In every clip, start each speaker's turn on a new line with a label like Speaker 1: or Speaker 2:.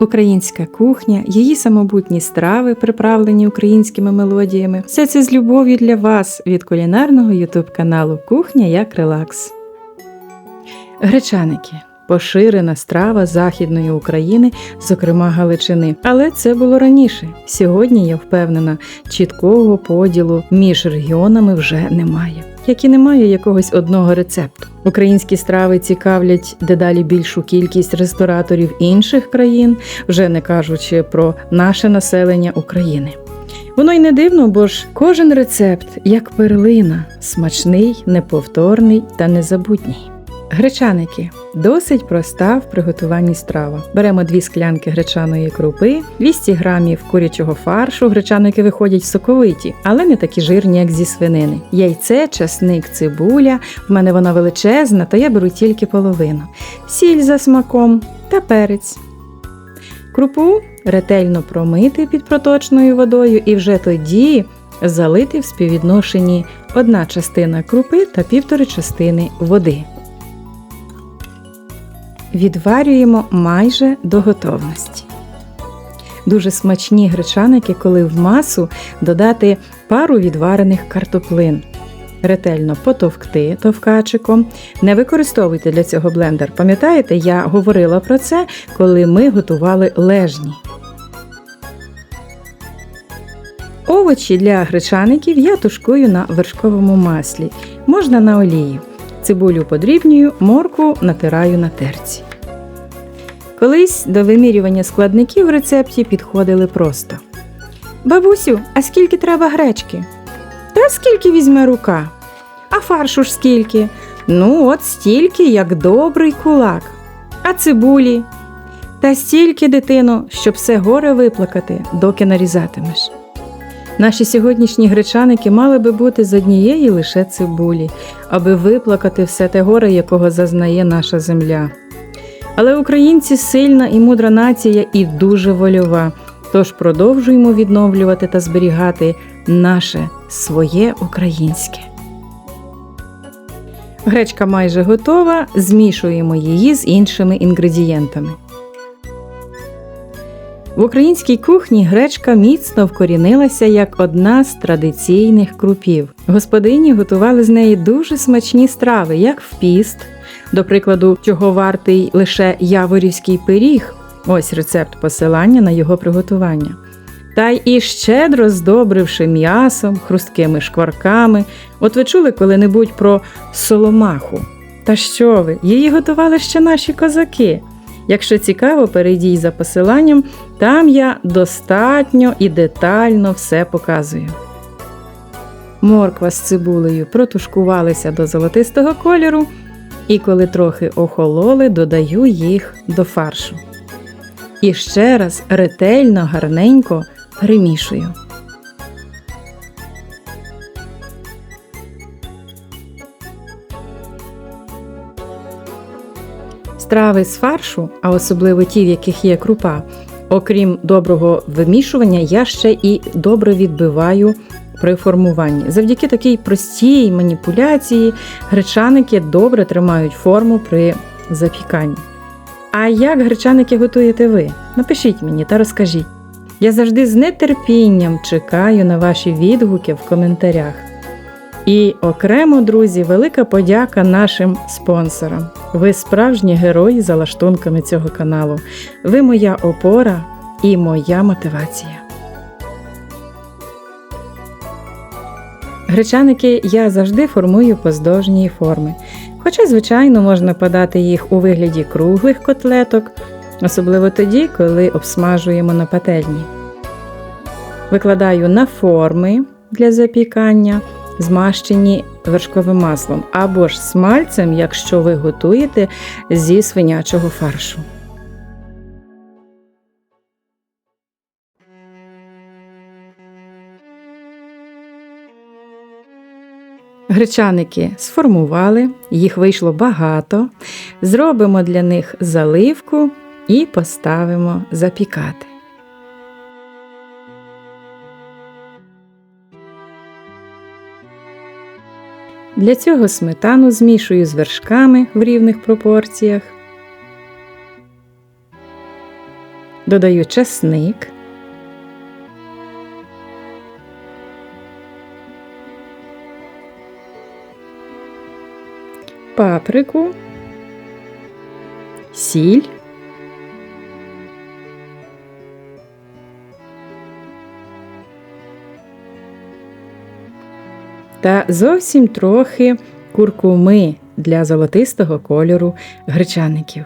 Speaker 1: Українська кухня, її самобутні страви, приправлені українськими мелодіями. Все це з любов'ю для вас від кулінарного ютуб каналу Кухня як релакс. Гречаники поширена страва Західної України, зокрема Галичини. Але це було раніше. Сьогодні я впевнена, чіткого поділу між регіонами вже немає. Як і немає якогось одного рецепту. Українські страви цікавлять дедалі більшу кількість рестораторів інших країн, вже не кажучи про наше населення України. Воно й не дивно, бо ж кожен рецепт як перлина, смачний, неповторний та незабутній. Гречаники досить проста в приготуванні страва. Беремо дві склянки гречаної крупи, 200 грамів курячого фаршу. Гречаники виходять соковиті, але не такі жирні, як зі свинини. Яйце, часник, цибуля. В мене вона величезна, то я беру тільки половину. Сіль за смаком та перець. Крупу ретельно промити під проточною водою і вже тоді залити в співвідношенні одна частина крупи та півтори частини води відварюємо майже до готовності. Дуже смачні гречаники, коли в масу додати пару відварених картоплин. Ретельно потовкти товкачиком. Не використовуйте для цього блендер. Пам'ятаєте, я говорила про це, коли ми готували лежні. Овочі для гречаників я тушкую на вершковому маслі, можна на олії. Цибулю подрібнюю, морку натираю на терці. Колись до вимірювання складників в рецепті підходили просто. Бабусю, а скільки треба гречки? Та скільки візьме рука? А фаршу ж скільки? Ну, от стільки, як добрий кулак. А цибулі? Та стільки, дитино, щоб все горе виплакати, доки нарізатимеш. Наші сьогоднішні гречаники мали би бути з однієї лише цибулі, аби виплакати все те горе, якого зазнає наша земля. Але українці сильна і мудра нація і дуже вольова. Тож продовжуємо відновлювати та зберігати наше своє українське. Гречка майже готова. Змішуємо її з іншими інгредієнтами. В українській кухні гречка міцно вкорінилася як одна з традиційних крупів. Господині готували з неї дуже смачні страви, як в піст, до прикладу, чого вартий лише яворівський пиріг. Ось рецепт посилання на його приготування. Та й і щедро здобривши м'ясом, хрусткими шкварками. От ви чули коли-небудь про соломаху. Та що ви? Її готували ще наші козаки. Якщо цікаво, перейдіть за посиланням, там я достатньо і детально все показую. Морква з цибулею протушкувалися до золотистого кольору, і коли трохи охололи, додаю їх до фаршу. І ще раз ретельно, гарненько перемішую. Страви з фаршу, а особливо ті, в яких є крупа, окрім доброго вимішування, я ще і добре відбиваю при формуванні. Завдяки такій простій маніпуляції гречаники добре тримають форму при запіканні. А як гречаники готуєте ви? Напишіть мені та розкажіть. Я завжди з нетерпінням чекаю на ваші відгуки в коментарях. І окремо, друзі, велика подяка нашим спонсорам. Ви справжні герої за лаштунками цього каналу. Ви моя опора і моя мотивація. Гречаники я завжди формую поздовжньої форми. Хоча, звичайно, можна подати їх у вигляді круглих котлеток, особливо тоді, коли обсмажуємо на пательні. Викладаю на форми для запікання змащені вершковим маслом або ж смальцем, якщо ви готуєте зі свинячого фаршу. Гречаники сформували, їх вийшло багато. Зробимо для них заливку і поставимо запікати. Для цього сметану змішую з вершками в рівних пропорціях. Додаю чесник. Паприку, сіль. Та зовсім трохи куркуми для золотистого кольору гречаників.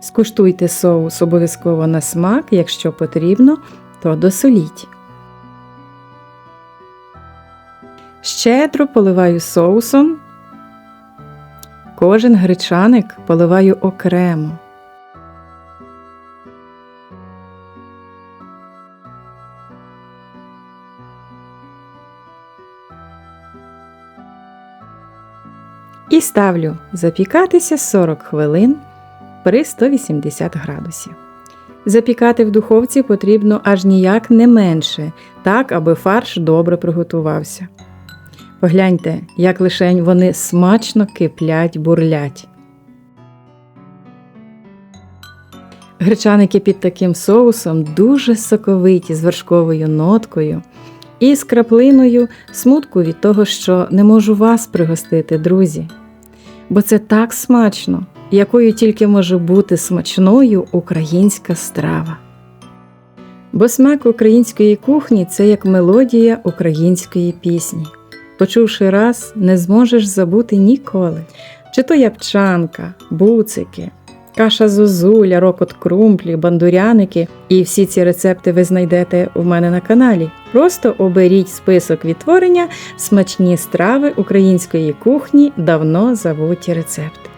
Speaker 1: Скуштуйте соус обов'язково на смак, якщо потрібно, то досоліть. Щедро поливаю соусом. Кожен гречаник поливаю окремо. Ставлю запікатися 40 хвилин при 180 градусів. Запікати в духовці потрібно аж ніяк не менше, так аби фарш добре приготувався. Погляньте, як лишень вони смачно киплять, бурлять. Гречаники під таким соусом дуже соковиті з вершковою ноткою і з краплиною смутку від того, що не можу вас пригостити, друзі. Бо це так смачно, якою тільки може бути смачною українська страва. Бо смак української кухні це як мелодія української пісні. Почувши раз, не зможеш забути ніколи. Чи то ябчанка, буцики, каша зозуля, рокот крумплі, бандуряники, і всі ці рецепти ви знайдете у мене на каналі. Просто оберіть список відтворення смачні страви української кухні давно забуті рецепти.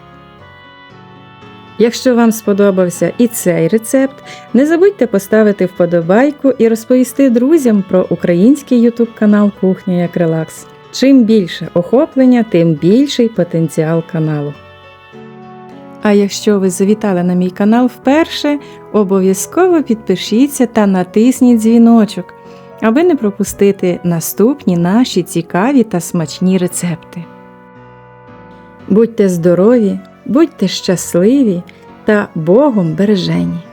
Speaker 1: Якщо вам сподобався і цей рецепт, не забудьте поставити вподобайку і розповісти друзям про український YouTube канал Кухня як Релакс. Чим більше охоплення, тим більший потенціал каналу. А якщо ви завітали на мій канал вперше, обов'язково підпишіться та натисніть дзвіночок, аби не пропустити наступні наші цікаві та смачні рецепти. Будьте здорові, будьте щасливі та Богом бережені!